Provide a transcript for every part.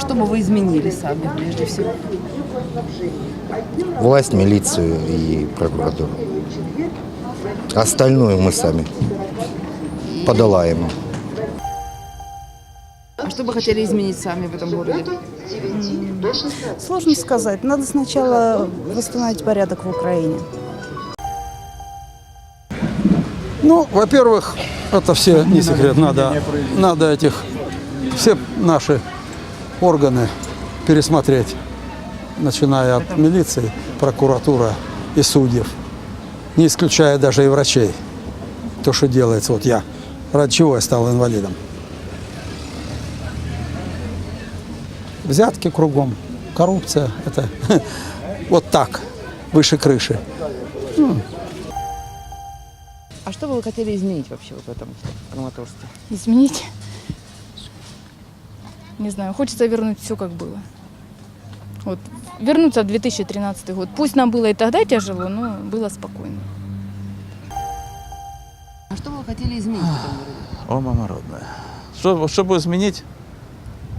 А что бы вы изменили сами, прежде всего? Власть, милицию и прокуратуру. Остальное мы сами подолаем. А что бы хотели изменить сами в этом городе? Сложно сказать. Надо сначала восстановить порядок в Украине. Ну, во-первых, это все не секрет. Надо, надо этих все наши органы пересмотреть, начиная от милиции, прокуратура и судьев, не исключая даже и врачей. То, что делается. Вот я, ради чего я стал инвалидом. Взятки кругом, коррупция, это вот так, выше крыши. А что бы вы хотели изменить вообще вот в этом Краматорске? изменить. Не знаю, хочется вернуть все как было. Вот, вернуться в 2013 год. Пусть нам было и тогда тяжело, но было спокойно. А что вы хотели изменить в этом городе? О, мама родная. Что, чтобы изменить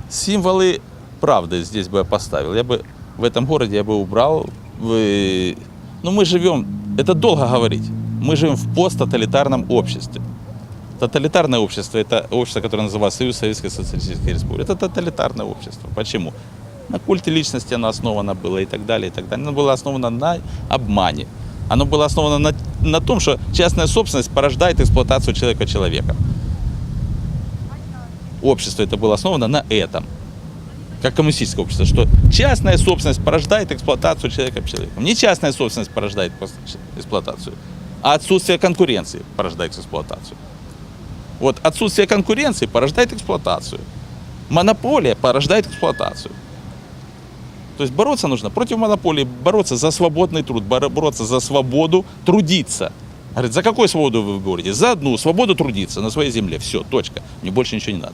символы правды здесь бы я поставил. Я бы в этом городе я бы убрал. Вы... Ну, мы живем, это долго говорить, мы живем в посттоталитарном обществе. Тоталитарное общество – это общество, которое называется Союз Советских Социалистических Республик. Это тоталитарное общество. Почему? На культе личности оно основано было и так далее, и так далее. Оно было основано на обмане. Оно было основано на, на том, что частная собственность порождает эксплуатацию человека человеком. Общество это было основано на этом. Как коммунистическое общество, что частная собственность порождает эксплуатацию человека человеком. Не частная собственность порождает эксплуатацию, а отсутствие конкуренции порождает эксплуатацию. Вот отсутствие конкуренции порождает эксплуатацию. Монополия порождает эксплуатацию. То есть бороться нужно против монополии, бороться за свободный труд, боро- бороться за свободу трудиться. Говорит, за какую свободу вы говорите? За одну свободу трудиться на своей земле. Все, точка. Мне больше ничего не надо.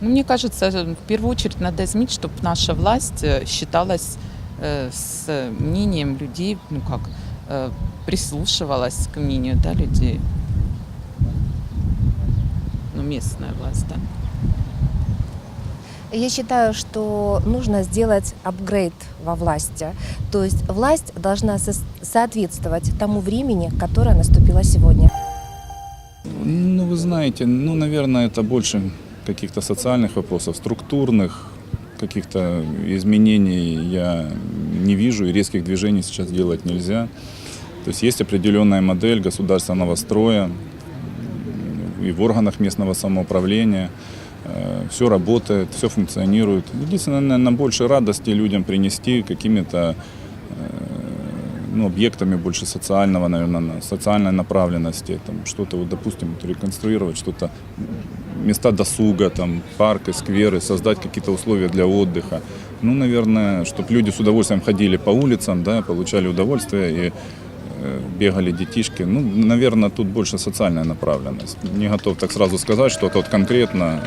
Ну, Мне кажется, в первую очередь надо изменить, чтобы наша власть э, считалась э, с мнением людей, ну как, э, прислушивалась к мнению да, людей. Местная власть, да. Я считаю, что нужно сделать апгрейд во власти. То есть власть должна сос- соответствовать тому времени, которое наступило сегодня. Ну, вы знаете, ну, наверное, это больше каких-то социальных вопросов, структурных каких-то изменений я не вижу, и резких движений сейчас делать нельзя. То есть есть определенная модель государственного строя и в органах местного самоуправления. Все работает, все функционирует. Единственное, наверное, больше радости людям принести какими-то э, ну, объектами больше социального, наверное, на- социальной направленности, там что-то, вот, допустим, реконструировать что-то, места досуга, там, парки, скверы, создать какие-то условия для отдыха. Ну, наверное, чтобы люди с удовольствием ходили по улицам, да, получали удовольствие и э, бегали детишки. Ну, наверное, тут больше социальная направленность. Не готов так сразу сказать, что вот конкретно